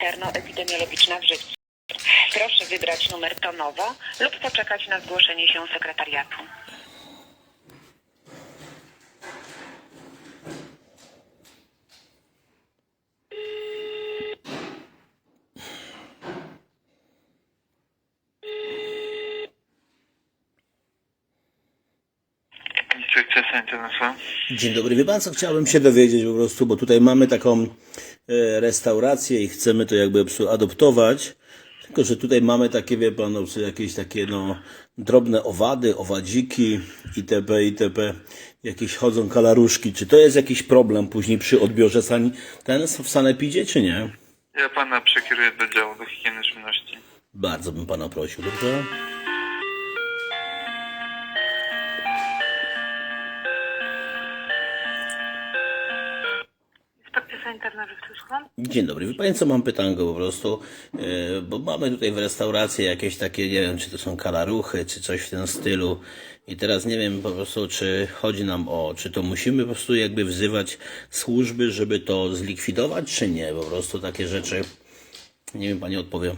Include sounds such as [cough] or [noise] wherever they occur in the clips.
w. Proszę wybrać numer tonowo lub poczekać na zgłoszenie się sekretariatu. Dzień dobry, wie pan co, chciałbym się dowiedzieć po prostu, bo tutaj mamy taką e, restaurację i chcemy to jakby adoptować, tylko że tutaj mamy takie, wie pan, no, jakieś takie no drobne owady, owadziki itp. itp. Jakieś chodzą kalaruszki. Czy to jest jakiś problem później przy odbiorze sani ten w sanepidzie, czy nie? Ja pana przekieruję do działu do higieny żywności. Bardzo bym pana prosił, dobrze? Słucham? Dzień dobry. Wie Pani co, mam pytanko po prostu, e, bo mamy tutaj w restauracji jakieś takie, nie wiem, czy to są kalaruchy, czy coś w tym stylu i teraz nie wiem po prostu, czy chodzi nam o, czy to musimy po prostu jakby wzywać służby, żeby to zlikwidować, czy nie, po prostu takie rzeczy, nie wiem, Pani odpowie.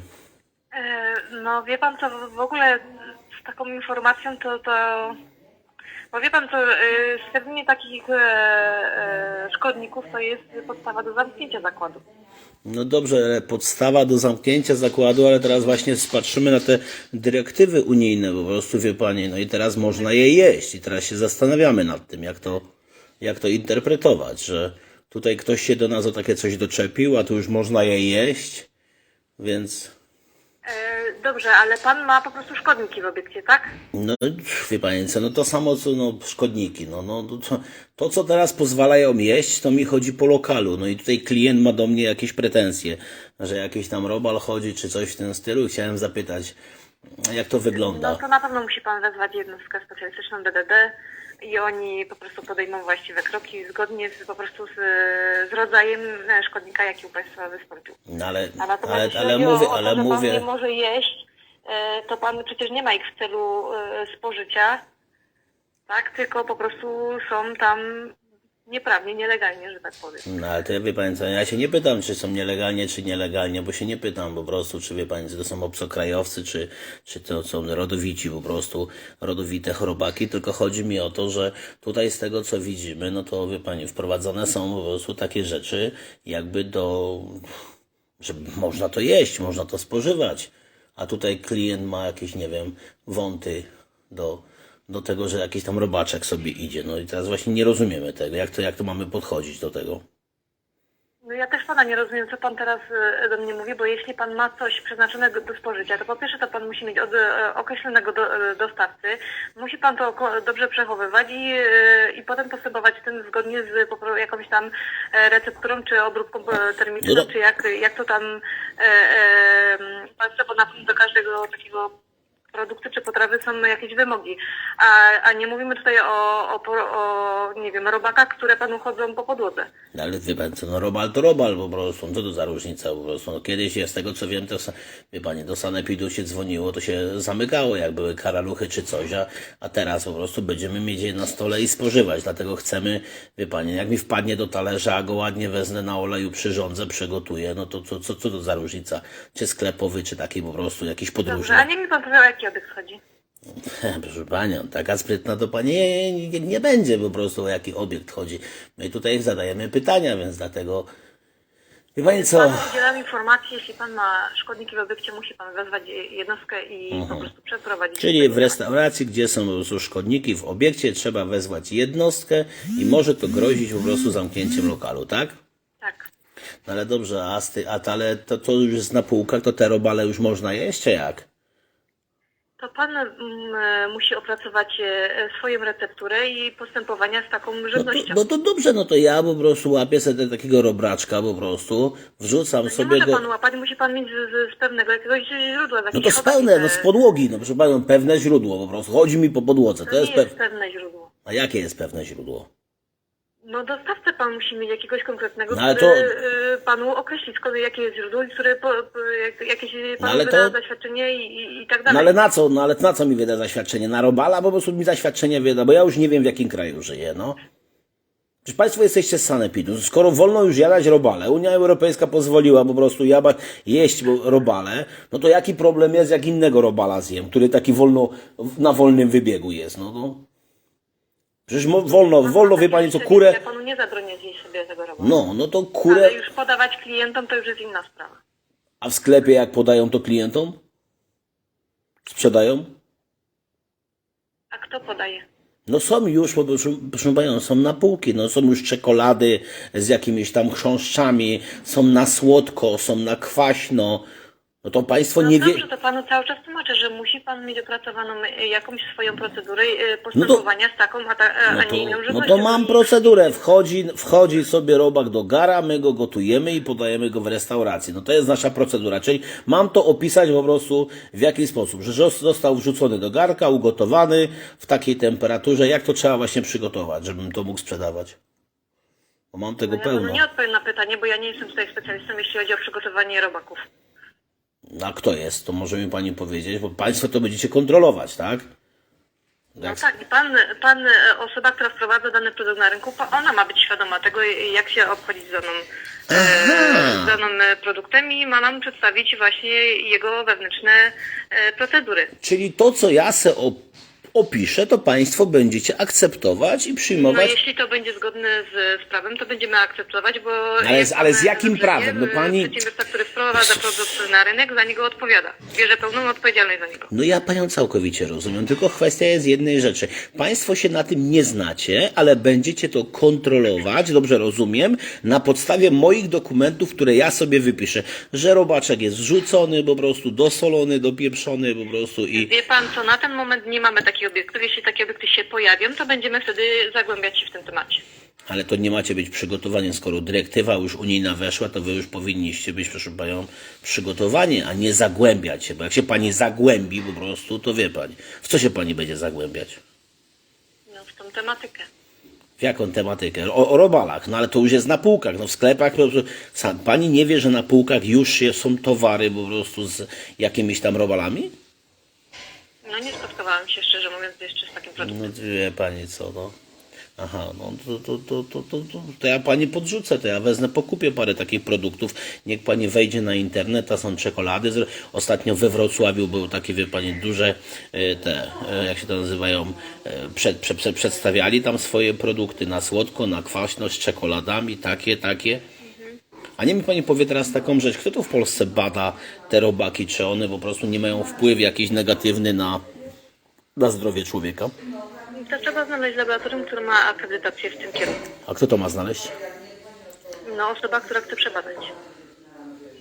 E, no wie pan co, w ogóle z taką informacją to, to bo wie pan co, e, stwierdzenie takich e, e, szkodników to jest podstawa do zamknięcia zakładu. No dobrze, podstawa do zamknięcia zakładu, ale teraz właśnie patrzymy na te dyrektywy unijne, po prostu wie Pani, no i teraz można je jeść i teraz się zastanawiamy nad tym, jak to, jak to interpretować, że tutaj ktoś się do nas o takie coś doczepił, a tu już można je jeść, więc dobrze, ale pan ma po prostu szkodniki w obiekcie, tak? no wie Pani co, no to samo co no, szkodniki, no, no to, to, co teraz pozwalają jeść, to mi chodzi po lokalu, no i tutaj klient ma do mnie jakieś pretensje, że jakiś tam robal chodzi, czy coś w tym stylu i chciałem zapytać, jak to wygląda. No to na pewno musi pan wezwać jednostkę specjalistyczną DDD i oni po prostu podejmą właściwe kroki zgodnie z, po prostu z, z rodzajem szkodnika, jaki u państwa wystąpił. No ale, ale, ale chodzi mówię, ale to, że pan nie mówię, może jeść, e, to pan przecież nie ma ich w celu e, spożycia, tak? Tylko po prostu są tam nieprawnie, nielegalnie, że tak powiem. no ale to wie pani co, ja się nie pytam, czy są nielegalnie, czy nielegalnie, bo się nie pytam po prostu, czy wie pani, czy to są obcokrajowcy, czy, czy to są rodowici po prostu, rodowite chorobaki, tylko chodzi mi o to, że tutaj z tego, co widzimy, no to wie pani, wprowadzone są po prostu takie rzeczy, jakby do, że można to jeść, można to spożywać, a tutaj klient ma jakieś, nie wiem, wąty do, do tego, że jakiś tam robaczek sobie idzie. No i teraz właśnie nie rozumiemy tego, jak to, jak to mamy podchodzić do tego. No ja też pana nie rozumiem, co pan teraz e, do mnie mówi, bo jeśli pan ma coś przeznaczonego do spożycia, to po pierwsze to pan musi mieć od e, określonego do, e, dostawcy, musi pan to dobrze przechowywać i, i potem postępować tym zgodnie z jakąś tam recepturą czy obróbką termiczną, No czy jak, jak to tam e, e, państwo, bo na do każdego takiego produktu czy potrawy są jakieś wymogi, a, a nie mówimy tutaj o, o, o, nie wiem, robakach, które panu chodzą po podłodze. No ale wie pan co, no robal to robal po prostu, no co to za różnica po prostu. No kiedyś, ja z tego co wiem, to wie pani, do sanepidu się dzwoniło, to się zamykało, jak były karaluchy czy coś, a, a teraz po prostu będziemy mieć je na stole i spożywać, dlatego chcemy, wie pani, jak mi wpadnie do talerza, a go ładnie wezmę na oleju, przyrządzę, przygotuję, no to co, co, co to za różnica? Czy sklepowy, czy taki po prostu jakiś Dobrze, podróżny? a nie mi pan powiedział, o jaki obiekt chodzi? [laughs] Proszę panią, taka sprytna to pani nie, nie, będzie po prostu o jaki obiekt chodzi. My tutaj zadajemy pytania, więc dlatego. Wie pani co? Panu udzielam informacji, jeśli pan ma szkodniki w obiekcie, musi pan wezwać jednostkę i po prostu przeprowadzić. Mhm. Czyli w restauracji, gdzie są po prostu szkodniki w obiekcie, trzeba wezwać jednostkę i może to grozić po prostu zamknięciem lokalu, tak? Tak. No ale dobrze, a, z ty, a to, ale to, to już jest na półkach, to te robale już można jeść, czy jak? To pan mm, musi opracować e, swoją recepturę i postępowania z taką No to, żywnością. no to dobrze, no to ja po prostu łapię sobie takiego robraczka po prostu, wrzucam nie sobie może go. pan łapać, musi pan mieć z, z, pewnego jakiegoś źródła. z No jakiejś to z chowaki, pełne, no z podłogi, no proszę panią, pewne źródło po prostu. Chodzi mi po podłodze, To to jest nie jest pewne. pewne źródło. A jakie jest pewne źródło? No dostawcę pan musi mieć jakiegoś konkretnego, No ale który e, panu określi, skąd, jakie jest źródło i które po, po, jak, jakieś No panu ale wyda to- zaświadczenie i, i, i tak dalej. No ale na co, no ale na co mi wyda zaświadczenie? Na robala po prostu mi zaświadczenie wyda, bo ja już nie wiem w jakim kraju żyję, no. Przecież Państwo jesteście z sanepidu. Skoro wolno już jadać robale, Unia Europejska pozwoliła po prostu jaba, jeść bo- robale, no to jaki problem jest, jak innego robala zjem, który taki wolno, na wolnym wybiegu jest, no to... Przecież mo- wolno, wolno, wie Pani co, kurę... panu nie zabronię zjeść sobie tego robola. No, no to kurę... Ale już podawać klientom to już jest inna sprawa. A w sklepie jak podają to klientom? Sprzedają? A kto podaje? No są już, po- proszę, proszę Panią, są na półki, no są już czekolady z jakimiś tam chrząszczami, są na słodko, są na kwaśno. No to Państwo No nie wie... dobrze, to panu cały czas tłumaczę, że musi pan mieć opracowaną y, jakąś swoją procedurę y, postępowania z taką, a, ta, a No to, nie inną no żywnością. to mam procedurę. Wchodzi, wchodzi sobie robak do gara, my go gotujemy i podajemy go w restauracji. No to jest nasza procedura. Czyli mam to opisać po prostu w jaki sposób. Że żos- został wrzucony do garka, ugotowany w takiej temperaturze. Jak to trzeba właśnie przygotować, żebym to mógł sprzedawać? Bo mam tego No ja panu pełno. nie odpowiem na pytanie, bo ja nie jestem tutaj specjalistą, jeśli chodzi o przygotowanie robaków. A kto jest? To może mi pani powiedzieć, bo państwo to będziecie kontrolować, tak? No tak, i pan, pan, e, osoba, która wprowadza dany produkt na rynku, ona ma być świadoma tego, jak się obchodzić z daną, e, z danym e, produktem i ma nam przedstawić właśnie jego wewnętrzne e, procedury. Czyli to, co ja se opiszę, to państwo będziecie akceptować i No przyjmować jeśli to będzie zgodne z, z prawem, to będziemy akceptować, bo... Ale z- ale z jakim prawem? No pani- Przedsiębiorca, który wprowadza produkt na rynek, za niego odpowiada. Bierze pełną odpowiedzialność za niego. No ja panią całkowicie rozumiem, tylko kwestia jest jednej rzeczy. Państwo się na tym nie znacie, ale będziecie to kontrolować, dobrze rozumiem, na podstawie moich dokumentów, które ja sobie wypiszę, że robaczek jest wrzucony po prostu, dosolony, dopieprzony po prostu i... Wie pan co, na ten moment nie mamy takich obiektów. Jeśli takie obiekty się pojawią, to będziemy wtedy zagłębiać się w tym temacie. Ale to nie macie być przygotowani, skoro dyrektywa już unijna weszła, to wy już powinniście być, proszę panią, przygotowani, a nie zagłębiać się, bo jak się pani zagłębi po prostu, to wie pani, w co się pani będzie zagłębiać? No, w tą tematykę. W jaką tematykę? O, o robalach, no ale to już jest na półkach, no w sklepach. Po prostu, sam, pani nie wie, że na półkach już są towary po prostu z jakimiś tam robalami? No nie spotkałam się, szczerze mówiąc, jeszcze z takim produktem. No wie pani co, no. Aha, no to, to, to, to, to, to, to ja pani podrzucę, to ja wezmę, pokupię parę takich produktów. Niech pani wejdzie na internet, to są czekolady. Ostatnio we Wrocławiu były takie, wie pani, duże e, te, e, jak się to nazywają, e, przed, przed, przed, przedstawiali tam swoje produkty na słodko, na kwaśno, z czekoladami, takie, takie. A nie mi pani powie teraz taką rzecz, kto tu w Polsce bada te robaki, czy one po prostu nie mają wpływu jakiś negatywny na, na zdrowie człowieka? To trzeba znaleźć laboratorium, które ma akredytację w tym kierunku. A kto to ma znaleźć? No osoba, która chce przebadać.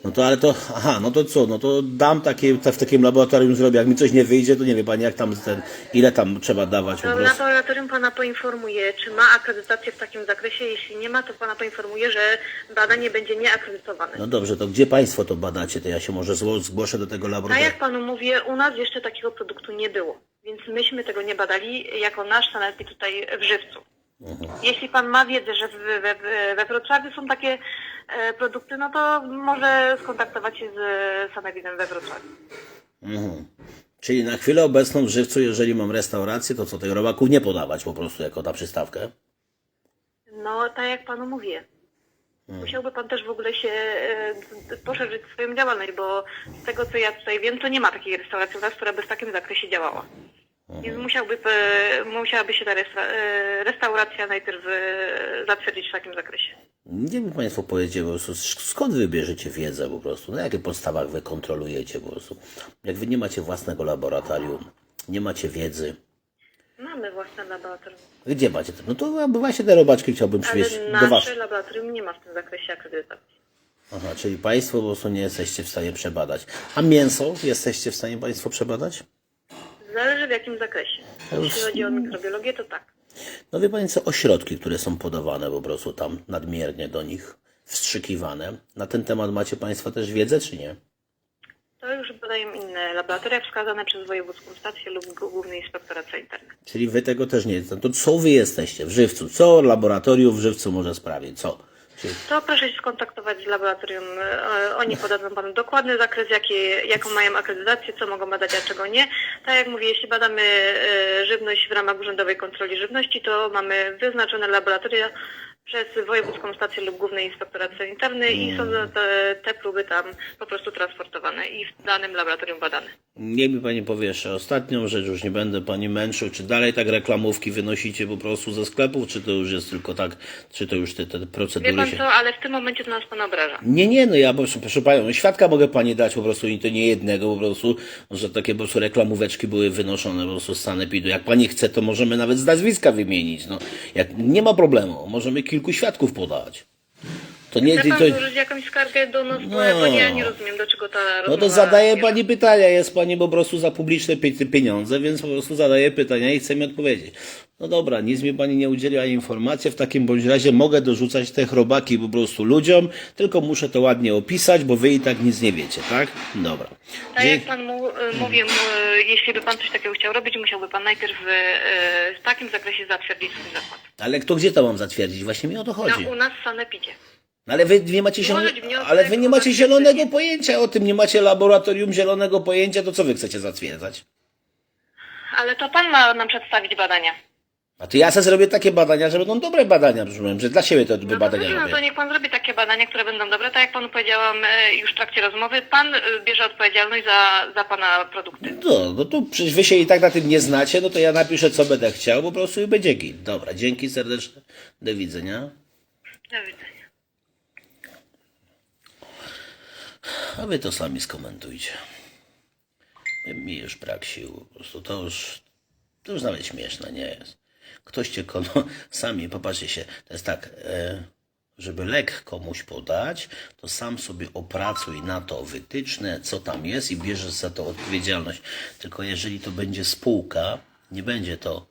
No to ale to, aha, no to co, no to dam takie, w takim laboratorium zrobię, jak mi coś nie wyjdzie, to nie wie pani jak tam ten, ile tam trzeba dawać po To prostu. laboratorium pana poinformuje, czy ma akredytację w takim zakresie. Jeśli nie ma, to pana poinformuje, że badanie będzie nieakredytowane. No dobrze, to gdzie państwo to badacie, to ja się może zło- zgłoszę do tego A laboratorium. jak panu mówię, u nas jeszcze takiego produktu nie było. Więc myśmy tego nie badali jako nasz sanepid tutaj w Żywcu. Jeśli pan ma wiedzę, że we, we, we Wrocławiu są takie e, produkty, no to może skontaktować się z sanepidem we Wrocławiu. Mhm. Czyli na chwilę obecną w Żywcu, jeżeli mam restaurację, to co, tych robaków nie podawać po prostu jako na przystawkę? No, tak jak panu mówię. Musiałby pan też w ogóle się e, poszerzyć swoją działalność, bo z tego co ja tutaj wiem, to nie ma takiej restauracji u nas, która by w takim zakresie działała. Więc musiałby, e, musiałaby się ta e, restauracja najpierw e, zatwierdzić w takim zakresie. Nie wiem Państwo powiedzieć po prostu, sk- skąd wy bierzecie wiedzę po prostu, na jakich podstawach wy kontrolujecie po prostu. Jak wy nie macie własnego laboratorium, nie macie wiedzy, Mamy własne laboratorium, gdzie macie to? No to właśnie te robaczki chciałbym przywieźć do nasze was. laboratorium nie ma w tym zakresie akredytacji. Aha, czyli Państwo po prostu nie jesteście w stanie przebadać. A mięso jesteście w stanie Państwo przebadać? Zależy w jakim zakresie. Jeśli chodzi o mikrobiologię, to tak. No wie Pani co, ośrodki, które są podawane po prostu tam nadmiernie do nich wstrzykiwane. Na ten temat macie Państwo też wiedzę, czy nie? To już badają inne laboratoria wskazane przez wojewódzką stację lub Główny Inspektorat Sanitarny. Czyli Wy tego też nie To co Wy jesteście w Żywcu? Co laboratorium w Żywcu może sprawić? Co? To proszę się skontaktować z laboratorium. E, Oni podadzą Panu dokładny zakres, jakie, jaką mają akredytację, co mogą badać, a czego nie. Tak jak mówię, jeśli badamy e, żywność w ramach urzędowej kontroli żywności, to mamy wyznaczone laboratoria przez wojewódzką stację lub główny inspektorat sanitarny i są te, te próby tam po prostu transportowane i w danym laboratorium badane. Niech mi pani powie jeszcze ostatnią rzecz, już nie będę pani męczył. Czy dalej tak reklamówki wynosicie po prostu ze sklepów, czy to już jest tylko tak, czy to już te, te Wie procedury pan się... co, ale w tym momencie to nas pan obraża. Nie, nie, no ja proszę, proszę panią, no świadka mogę pani dać po prostu i to nie jednego, po prostu, że takie po prostu reklamóweczki były wynoszone po prostu z sanepidu. Jak pani chce, to możemy nawet z nazwiska wymienić, no. Jak, nie ma problemu, możemy kilku świadków podać. To nie, Chce pan to, złożyć jakąś skargę do nas, bo No. ja, bo ja nie rozumiem, do czego ta no rozmowa to zadaje zmierza. pani pytania, jest pani po prostu za publiczne pie- pieniądze, więc po prostu zadaje pytania i chce mi odpowiedzieć. No dobra, nic mi pani nie udzieliła informacji, w takim bądź razie mogę dorzucać te chrobaki po prostu ludziom, tylko muszę to ładnie opisać, bo wy i tak nic nie wiecie, tak? Dobra. Tak Dzie- jak pan mu, y, mówię, y, jeśli by pan coś takiego chciał robić, musiałby pan najpierw y, y, w takim zakresie zatwierdzić swój zakład. Ale kto gdzie to mam zatwierdzić? Właśnie mi o to chodzi. No, u nas w Sanepidzie. No ale wy nie macie, wniosek ale wy nie macie zielonego pojęcia o tym, nie macie laboratorium zielonego pojęcia, to co wy chcecie zatwierdzać? Ale to pan ma nam przedstawić badania. A to ja sobie zrobię takie badania, że będą dobre badania, rozumiem, że dla siebie No to, badania dobrze, no to niech pan zrobi takie badania, które będą dobre. Tak jak panu powiedziałam y, już w trakcie rozmowy, pan y, bierze odpowiedzialność za, za pana produkty. No, no to przecież wy się i tak na tym nie znacie, no to ja napiszę co będę chciał, po prostu i będzie git. Dobra, dzięki serdeczne, do widzenia. Do widzenia. A wy to sami skomentujcie. Mi już brak sił, po prostu to już, to już nawet śmieszne nie jest. Ktoś cię kono, [laughs] sami, popatrzcie się, to jest tak, e, żeby lek komuś podać, to sam sobie opracuj na to wytyczne, co tam jest i bierzesz za to odpowiedzialność. Tylko jeżeli to będzie spółka, nie będzie to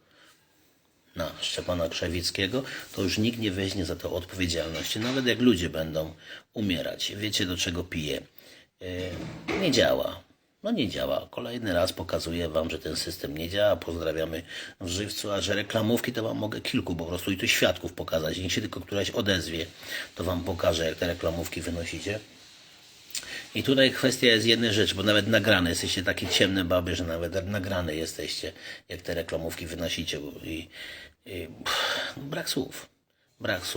na Szczepana Krzewickiego, to już nikt nie weźmie za to odpowiedzialności, nawet jak ludzie będą umierać. Wiecie do czego piję? Yy, nie działa. No nie działa. Kolejny raz pokazuję wam, że ten system nie działa. Pozdrawiamy w żywcu, a że reklamówki to wam mogę kilku po prostu i to świadków pokazać. Niech się tylko któraś odezwie, to wam pokażę, jak te reklamówki wynosicie. I tutaj kwestia jest jedna rzecz, bo nawet nagrane jesteście takie ciemne baby, że nawet nagrane jesteście, jak te reklamówki wynosicie. I, i pff, brak słów. Brak słów.